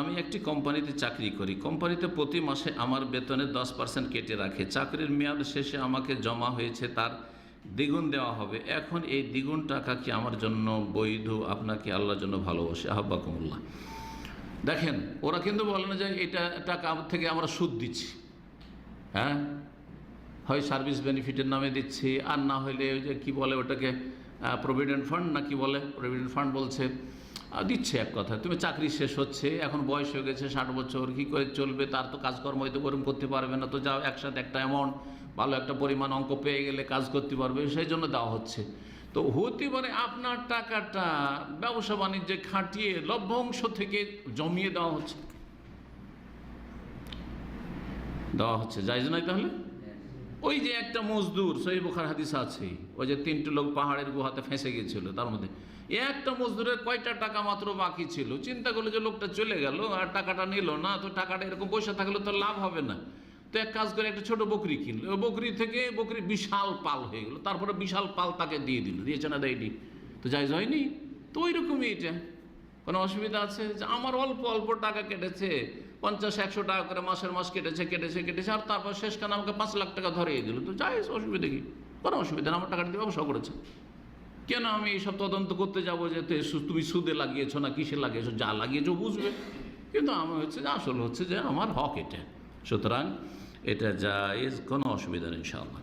আমি একটি কোম্পানিতে চাকরি করি। কোম্পানিতে প্রতি মাসে আমার বেতনের দশ পার্সেন্ট কেটে রাখে। চাকরির মেয়াদ শেষে আমাকে জমা হয়েছে, তার দ্বিগুণ দেওয়া হবে। এখন এই দ্বিগুণ টাকা কি আমার জন্য বৈধ? আপনাকে আল্লাহর জন্য ভালোবাসে। আহ্বাকুমুল্লাহ দেখেন, ওরা কিন্তু বলে না যে এটা টাকা থেকে আমরা সুদ দিচ্ছি। হ্যাঁ? হয় সার্ভিস বেনিফিটের নামে দিচ্ছি, আর না হইলে ওই যে কী বলে ওটাকে প্রভিডেন্ট ফান্ড না কি বলে? প্রভিডেন্ট ফান্ড বলছে। দিচ্ছে এক কথা তুমি চাকরি শেষ হচ্ছে, এখন বয়স হয়ে গেছে, ষাট বছর, কী করে চলবে? তার তো কাজকর্ম হয়তো ওরকম করতে পারবে না, তো যাও একসাথে একটা অ্যামাউন্ট ভালো একটা পরিমাণ অঙ্ক পেয়ে গেলে কাজ করতে পারবে, সেই জন্য দেওয়া হচ্ছে। তো হতে পারে আপনার টাকাটা ব্যবসা বাণিজ্যে খাটিয়ে লভ্যাংশ থেকে জমিয়ে দেওয়া হচ্ছে। দেওয়া হচ্ছে, যাইজ নয় তাহলে? ওই যে একটা মজদুর সহি বুখার হাদিস আছে, ওই যে তিনটে লোক পাহাড়ের গুহাতে ফেঁসে গিয়েছিল তার মধ্যে। একটা মজদুরের কয়টা টাকা মাত্র বাকি ছিল? চিন্তা করল যে লোকটা চলে গেল, আর টাকাটা নিল না, তো টাকাটা এরকম পয়সা থাকলে তো লাভ হবে না। তো এক কাজ করে একটা ছোট বকরি কিনলো বকরি থেকে বকরি বিশাল পাল হয়ে গেলো, তারপরে বিশাল পাল তাকে দিয়ে দিল, দিয়েছে না দেয়নি, তো যাই হয়নি। তো ওই রকমই এটা। কোনো অসুবিধা আছে? যে আমার অল্প অল্প টাকা কেটেছে, পঞ্চাশ, একশো টাকা করে মাসের মাস কেটেছে কেটেছে কেটেছে, আর তারপর শেষখানে আমাকে পাঁচ লাখ টাকা ধরিয়ে দিল। তো যাই অসুবিধা কি? কোনো অসুবিধা না, আমার টাকাটা দিয়ে ব্যবসা করেছে। কেন আমি এইসব তদন্ত করতে যাব যে তুমি সুদে লাগিয়েছো না কিসে লাগিয়েছো? যা লাগিয়েছো বুঝবে। কিন্তু আমার হচ্ছে যে, আসল হচ্ছে যে আমার হক এটা। সুতরাং এটা জায়েজ, কোনো অসুবিধা নেই, ইনশাআল্লাহ।